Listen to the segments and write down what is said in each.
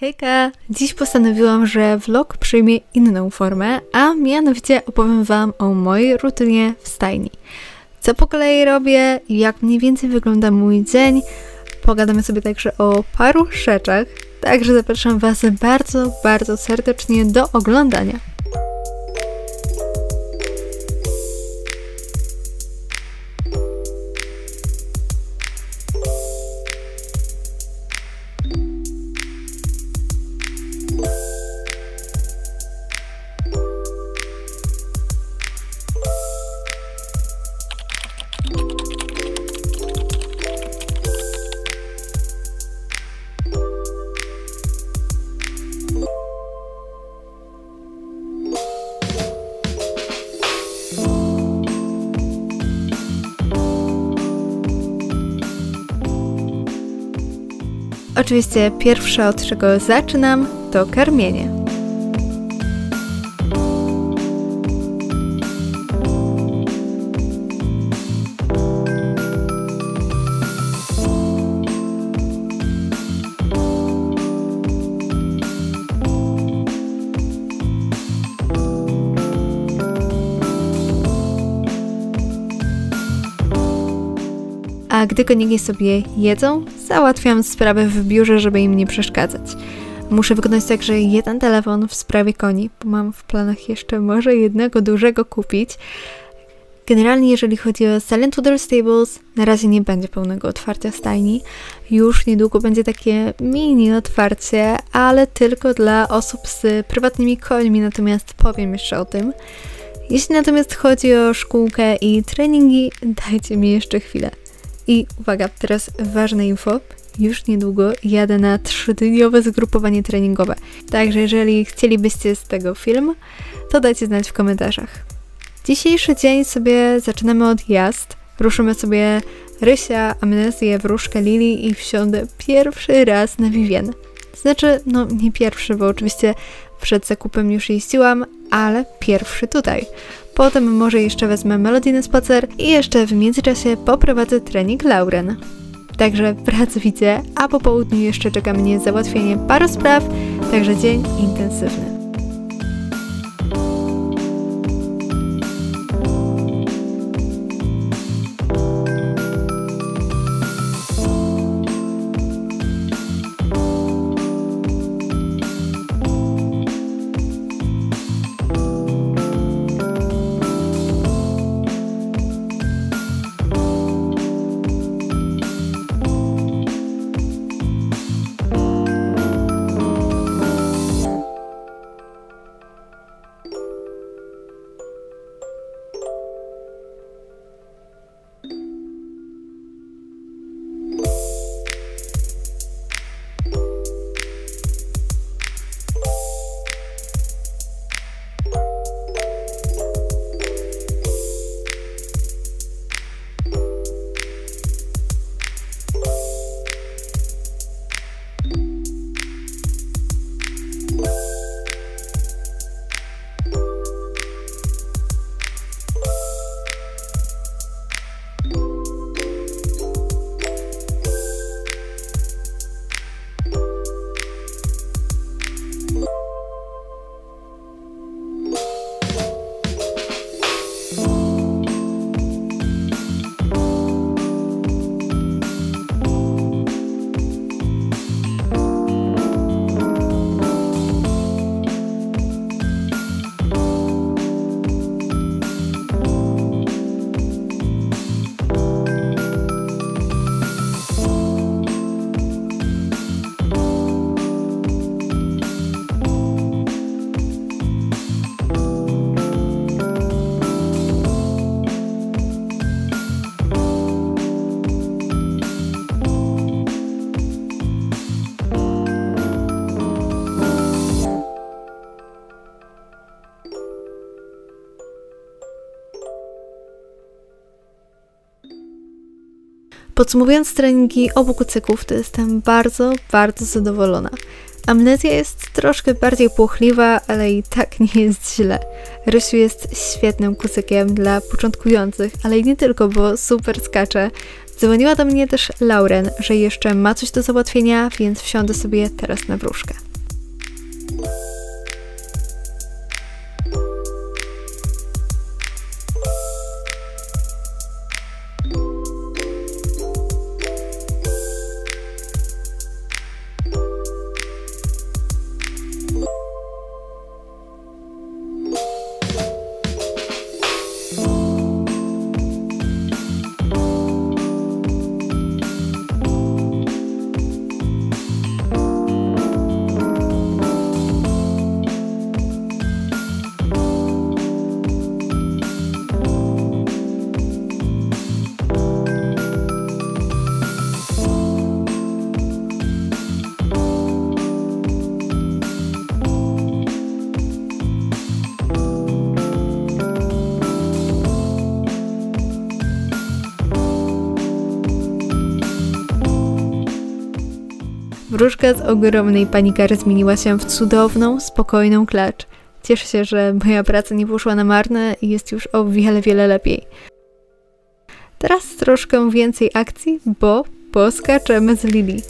Hejka! Dziś postanowiłam, że vlog przyjmie inną formę, a mianowicie opowiem Wam o mojej rutynie w stajni. Co po kolei robię, jak mniej więcej wygląda mój dzień. Pogadamy sobie także o paru rzeczach, także zapraszam Was bardzo, bardzo serdecznie do oglądania. Oczywiście pierwsze od czego zaczynam to karmienie. Gdy koniki sobie jedzą, załatwiam sprawy w biurze, żeby im nie przeszkadzać. Muszę wykonać także jeden telefon w sprawie koni, bo mam w planach jeszcze może jednego dużego kupić. Generalnie, jeżeli chodzi o Silent Water Stables, na razie nie będzie pełnego otwarcia stajni. Już niedługo będzie takie mini otwarcie, ale tylko dla osób z prywatnymi końmi, natomiast powiem jeszcze o tym. Jeśli natomiast chodzi o szkółkę i treningi, dajcie mi jeszcze chwilę. I uwaga, teraz ważne info. Już niedługo jadę na trzydniowe zgrupowanie treningowe. Także jeżeli chcielibyście z tego film, to dajcie znać w komentarzach. Dzisiejszy dzień sobie zaczynamy od jazd. Ruszymy sobie Rysia, Amnezję, Wróżkę Lili i wsiądę pierwszy raz na Vivien. Znaczy, no nie pierwszy, bo oczywiście przed zakupem już jeździłam, ale pierwszy tutaj. Potem może jeszcze wezmę Melody na spacer i jeszcze w międzyczasie poprowadzę trening Lauren. Także pracę widzę, a po południu jeszcze czeka mnie załatwienie paru spraw, także dzień intensywny. Podsumowując treningi obu kucyków, to jestem bardzo, bardzo zadowolona. Amnezja jest troszkę bardziej płochliwa, ale i tak nie jest źle. Rysiu jest świetnym kucykiem dla początkujących, ale i nie tylko, bo super skacze. Dzwoniła do mnie też Lauren, że jeszcze ma coś do załatwienia, więc wsiądę sobie teraz na wróżkę. Wróżka z ogromnej panikary zmieniła się w cudowną, spokojną klacz. Cieszę się, że moja praca nie poszła na marne i jest już o wiele, wiele lepiej. Teraz troszkę więcej akcji, bo poskaczemy z Lili.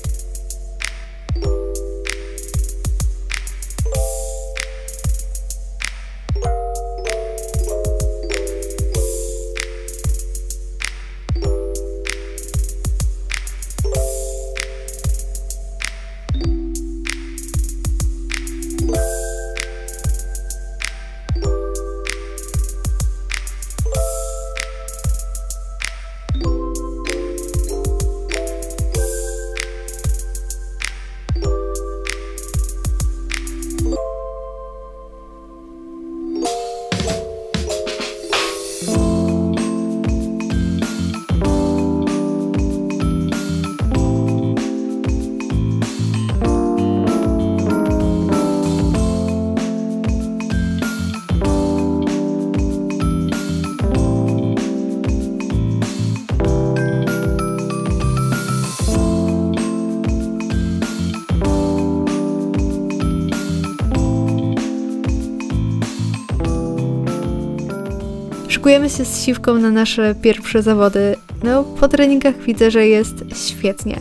Szykujemy się z Siwką na nasze pierwsze zawody. No, po treningach widzę, że jest świetnie.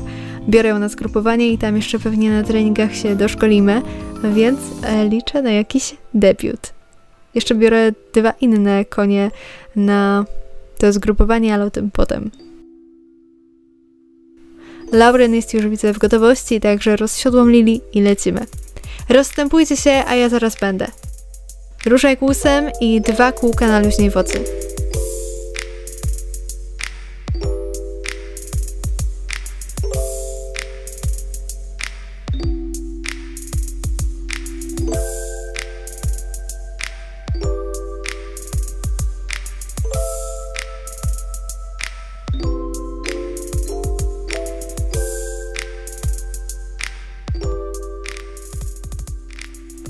Biorę ją na zgrupowanie i tam jeszcze pewnie na treningach się doszkolimy, więc e, liczę na jakiś debiut. Jeszcze biorę dwa inne konie na to zgrupowanie, ale o tym potem. Lauren jest już widzę w gotowości, także rozsiodłam Lili i lecimy. Rozstępujcie się, a ja zaraz będę. Ruszaj kłusem i dwa kółka na luźnej wocy.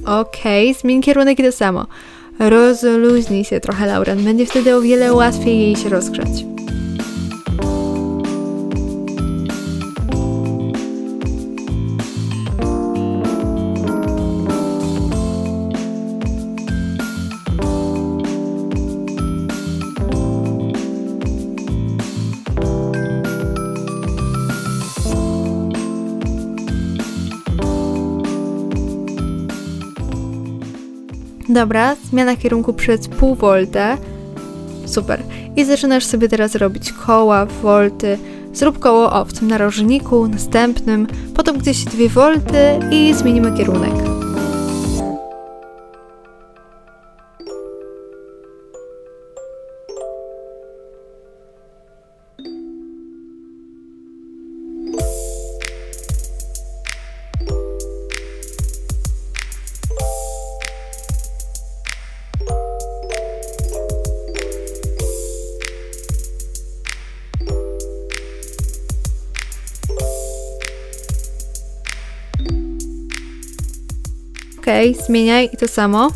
Okej, zmień kierunek i to samo. Rozluźnij się trochę, Lauren. Będzie wtedy o wiele łatwiej jej się rozgrzać. Dobra, zmiana kierunku przez pół volta. Super. I zaczynasz sobie teraz robić koła, volty. Zrób koło o w tym narożniku, następnym, potem gdzieś dwie volty i zmienimy kierunek. Okej, zmieniaj i to samo.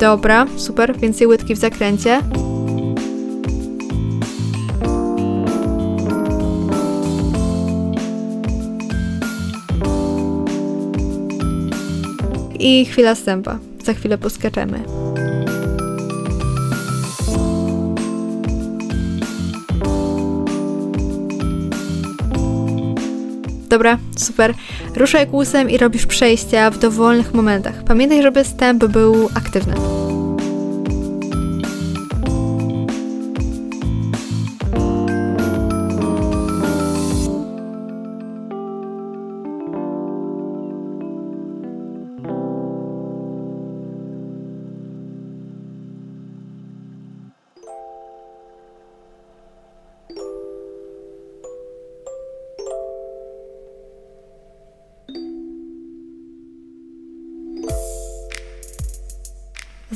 Dobra, super, więcej łydki w zakręcie. I chwila stępa. Za chwilę poskaczemy. Dobra, super. Ruszaj kłusem i robisz przejścia w dowolnych momentach. Pamiętaj, żeby stęp był aktywny.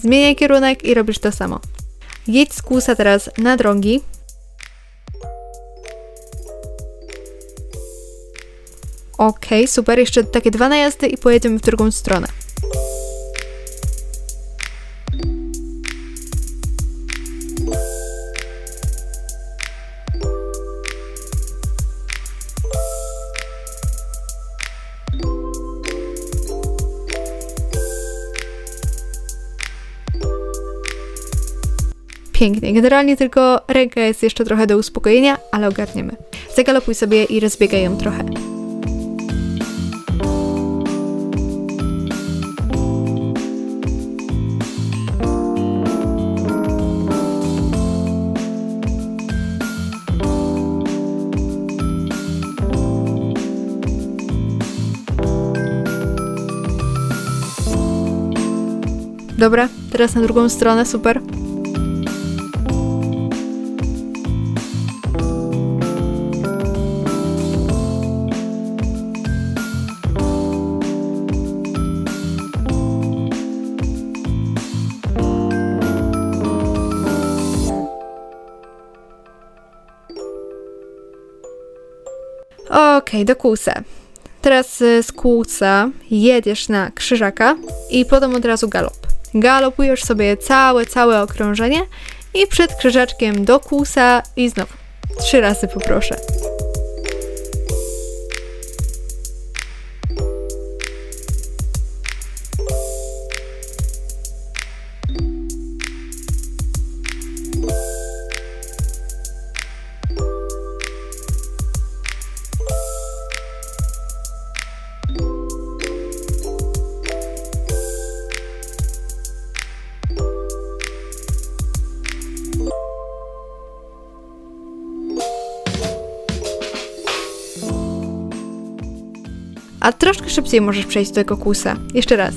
Zmieniaj kierunek i robisz to samo. Jedź z kłusa teraz na drogi. Ok, super, jeszcze takie dwa najazdy i pojedziemy w drugą stronę. Pięknie. Generalnie tylko ręka jest jeszcze trochę do uspokojenia, ale ogarniemy. Zagalopuj sobie i rozbiegaj ją trochę. Dobra, teraz na drugą stronę, super. Do kółsa. Teraz y, z kółsa jedziesz na krzyżaka i potem od razu galop. Galopujesz sobie całe, całe okrążenie i przed krzyżaczkiem do kółsa i znowu. Trzy razy poproszę. A troszkę szybciej możesz przejść do kółsa. Jeszcze raz.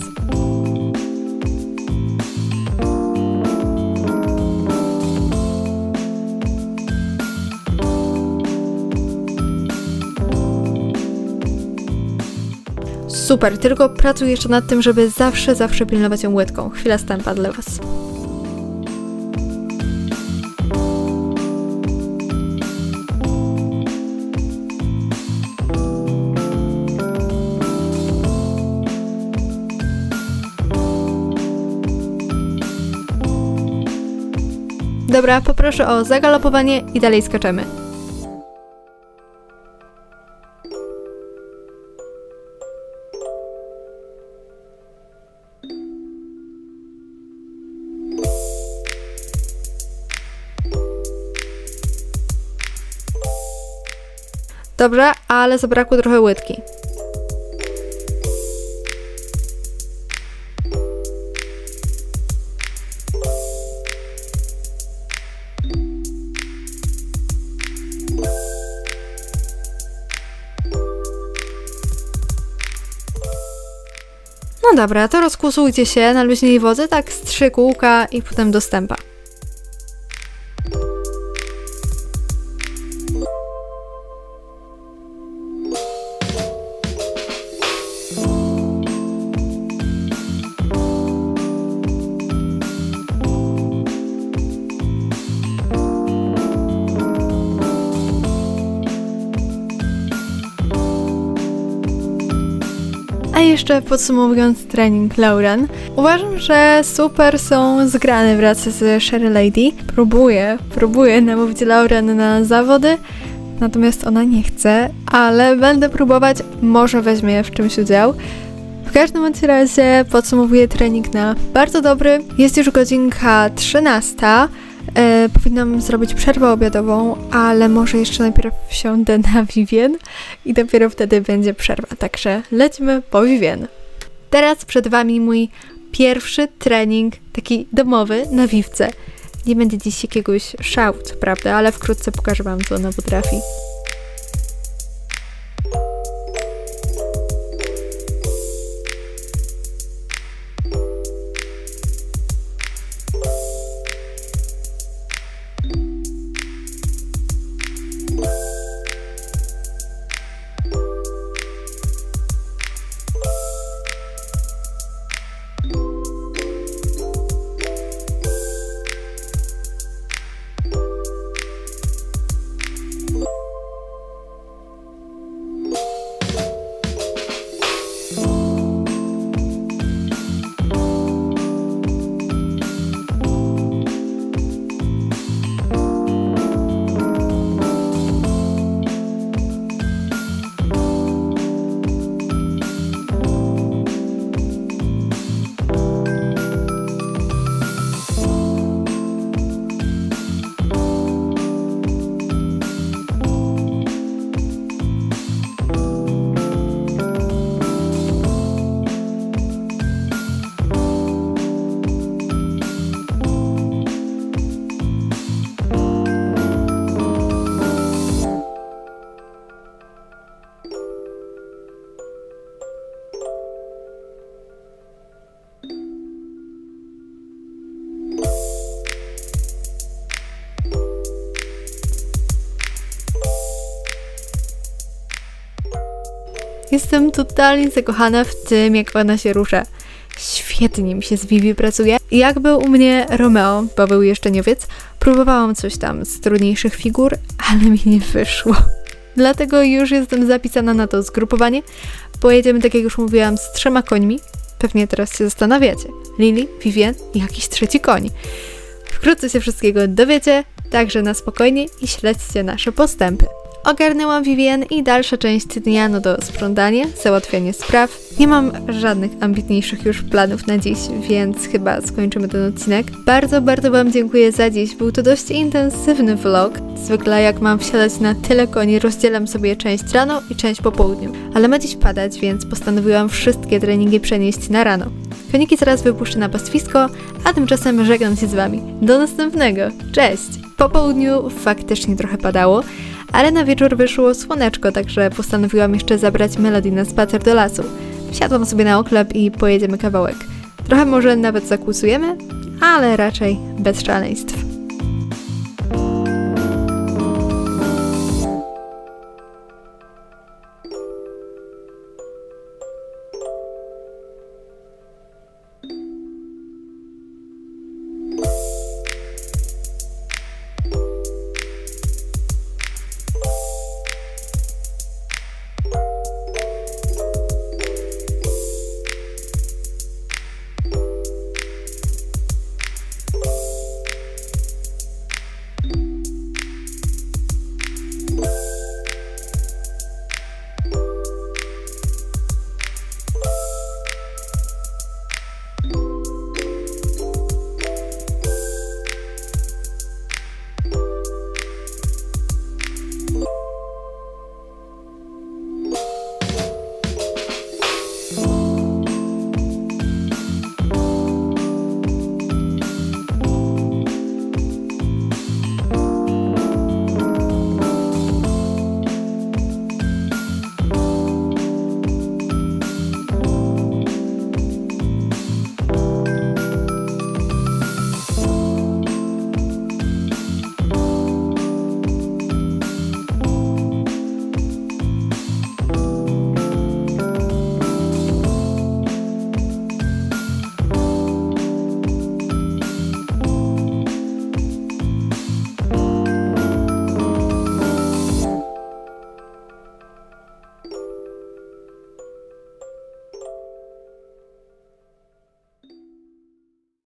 Super, tylko pracuj jeszcze nad tym, żeby zawsze, zawsze pilnować ją łydką. Chwila stępa dla Was. Dobra, poproszę o zagalopowanie i dalej skaczemy. Dobrze, ale zabrakło trochę łydki. No dobra, to rozkusujcie się na luźnej wodzy, tak z trzy kółka i potem do jeszcze podsumowując trening Lauren, uważam, że super są zgrane wraz z Sherry Lady. Próbuję, próbuję namówić Lauren na zawody, natomiast ona nie chce, ale będę próbować, może weźmie w czymś udział. W każdym razie podsumowuję trening na bardzo dobry. Jest już godzinka 13. E, powinnam zrobić przerwę obiadową, ale może jeszcze najpierw wsiądę na Vivien i dopiero wtedy będzie przerwa. Także lecimy po Vivien. Teraz przed Wami mój pierwszy trening, taki domowy na Wiwce. Nie będzie dziś jakiegoś szału, co prawda, ale wkrótce pokażę Wam, co ona potrafi. Jestem totalnie zakochana w tym, jak ona się rusza. Świetnie mi się z Vivi pracuje. Jak był u mnie Romeo, bo był jeszcze niewiec, próbowałam coś tam z trudniejszych figur, ale mi nie wyszło. Dlatego już jestem zapisana na to zgrupowanie. Pojedziemy, tak jak już mówiłam, z trzema końmi. Pewnie teraz się zastanawiacie. Lily, Vivien i jakiś trzeci koń. Wkrótce się wszystkiego dowiecie, także na spokojnie i śledźcie nasze postępy. Ogarnęłam Vivien i dalsza część dnia no to sprzątanie, załatwianie spraw. Nie mam żadnych ambitniejszych już planów na dziś, więc chyba skończymy ten odcinek. Bardzo, bardzo Wam dziękuję za dziś. Był to dość intensywny vlog. Zwykle jak mam wsiadać na tyle koni, rozdzielam sobie część rano i część po południu. Ale ma dziś padać, więc postanowiłam wszystkie treningi przenieść na rano. Koniki zaraz wypuszczę na pastwisko, a tymczasem żegnam się z Wami. Do następnego. Cześć! Po południu faktycznie trochę padało, ale na wieczór wyszło słoneczko, także postanowiłam jeszcze zabrać Melody na spacer do lasu. Wsiadłam sobie na oklep i pojedziemy kawałek. Trochę może nawet zakłusujemy, ale raczej bez szaleństw.